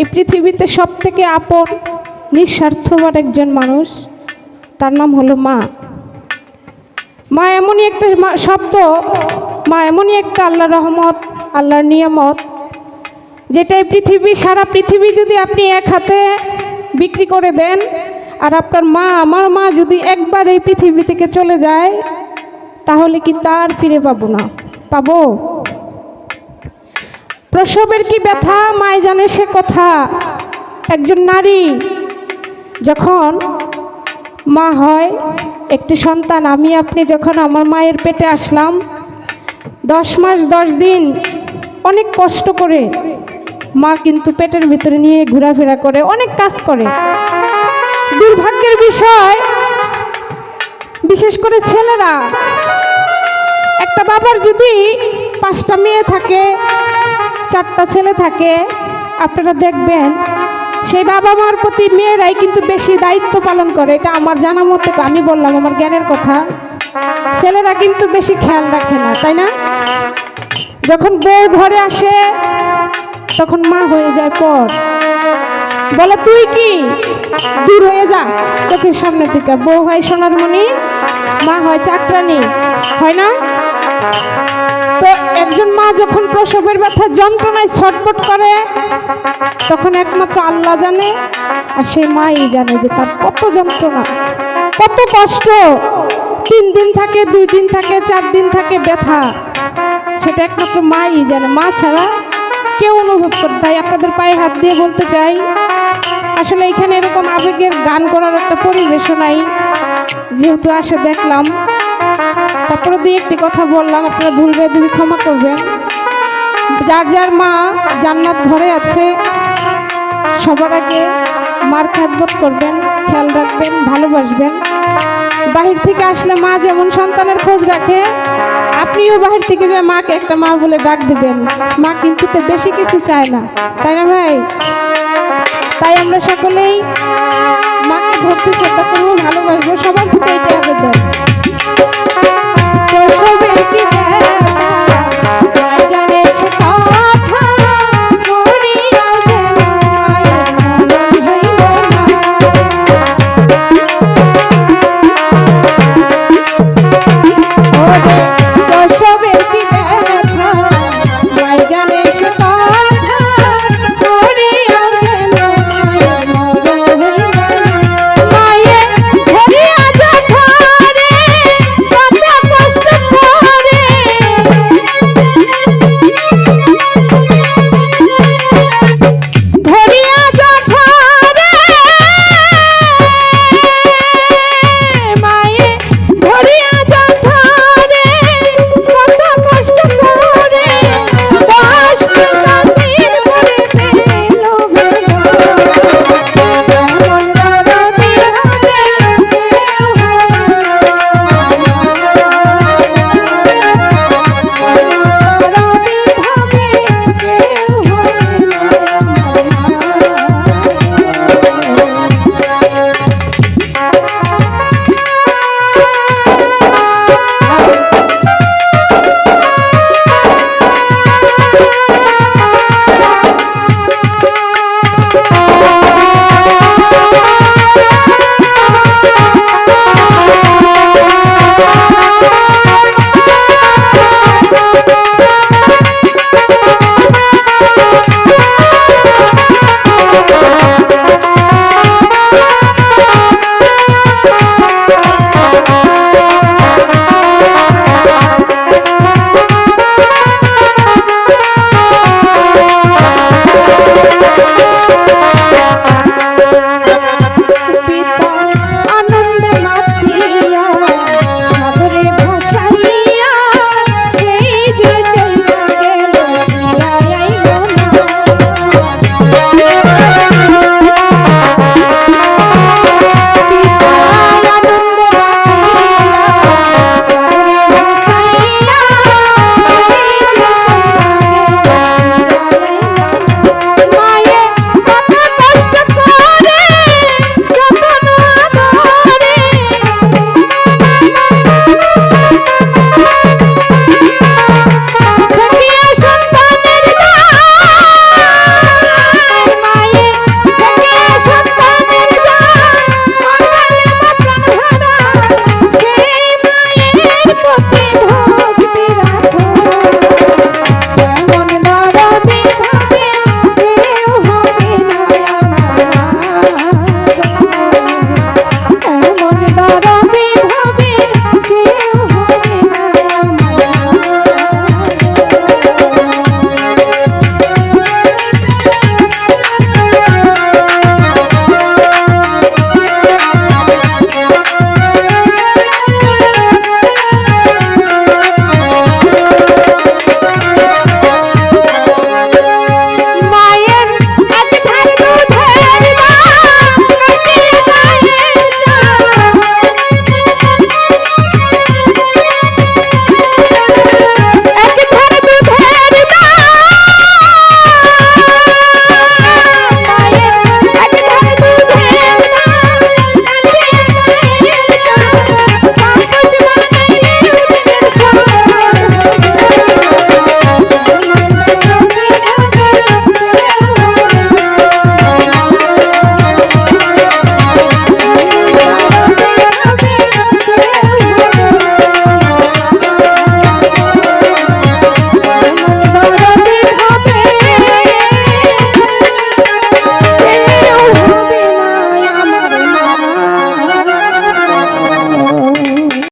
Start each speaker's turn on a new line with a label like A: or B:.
A: এই পৃথিবীতে সব থেকে আপন নিঃস্বার্থবার একজন মানুষ, তার নাম হলো মা। মা এমনই একটা শব্দ। মা এমনই একটা আল্লাহ রহমত, আল্লাহর নিয়ামত, যেটা এই পৃথিবী, সারা পৃথিবী যদি আপনি এক হাতে বিক্রি করে দেন, আর আপনার মা, আমার মা যদি একবার এই পৃথিবী থেকে চলে যায়, তাহলে কি তার ফিরে পাবো না? পাবো? প্রসবের কি ব্যথা? মায় জানে সে কথা। একজন নারী যখন মা হয়, একটি সন্তান, আমি, আপনি যখন আমার মায়ের পেটে আসলাম, দশ মাস, দশ দিন অনেক কষ্ট করে মা কিন্তু পেটের ভিতরে নিয়ে ঘোরাফেরা করে, অনেক কাজ করে। দুর্ভাগ্যের বিষয়, বিশেষ করে ছেলেরা, একটা বাবার যদি পাঁচটা মেয়ে থাকে চারটা ছেলে থাকে, আপনারা দেখবেন, সেই বাবা মার প্রতি মেয়েরাই কিন্তু বেশি দায়িত্ব পালন করে। এটা আমার জানা মতে আমি বললাম আমার জ্ঞানের কথা। ছেলেরা কিন্তু বেশি খেয়াল রাখে না, তাই না? যখন বউ ঘরে আসে, তখন মা হয়ে যায় পর। বলে, তুই কি? দূর হয়ে যা। চোখের সামনে থেকে। বউ হয় সোনার মণি মা হয় চাকরানি হয় না? তো একজন মা যখন প্রসবের ব্যথা যন্ত্রণায় ছটফট করে, তখন একমাত্র আল্লাহ জানে, আর সেই মাই জানে যে তার কত যন্ত্রণা, কত কষ্ট। তিন দিন থাকে, দুই দিন থাকে, চার দিন থাকে ব্যথা, সেটা একমাত্র মাই জানে। মা ছাড়া কেউ অনুভব করে, তাই আপনাদের পায়ে হাত দিয়ে বলতে চাই, আসলে এখানে এরকম আবেগের গান করার একটা পরিবেশও নাই। যেহেতু আসে দেখলাম তারপরে দুই একটি কথা বললাম, আপনারা ভুলবে তুমি ক্ষমা করবেন। যার যার মা জান্নাত ঘরে আছে, সবার আগে মার খ্যাতবোধ করবেন, খেয়াল রাখবেন, ভালোবাসবেন। বাহির থেকে আসলে মা যেমন সন্তানের খোঁজ রাখে, আপনিও বাহির থেকে যে মাকে একটা মা বলে ডাক দিবেন। মা কিন্তু বেশি কিছু চায় না, তাই না ভাই? তাই আমরা সকলেই মাকে ভক্তি শ্রদ্ধা করব, ভালোবাসবো, সবার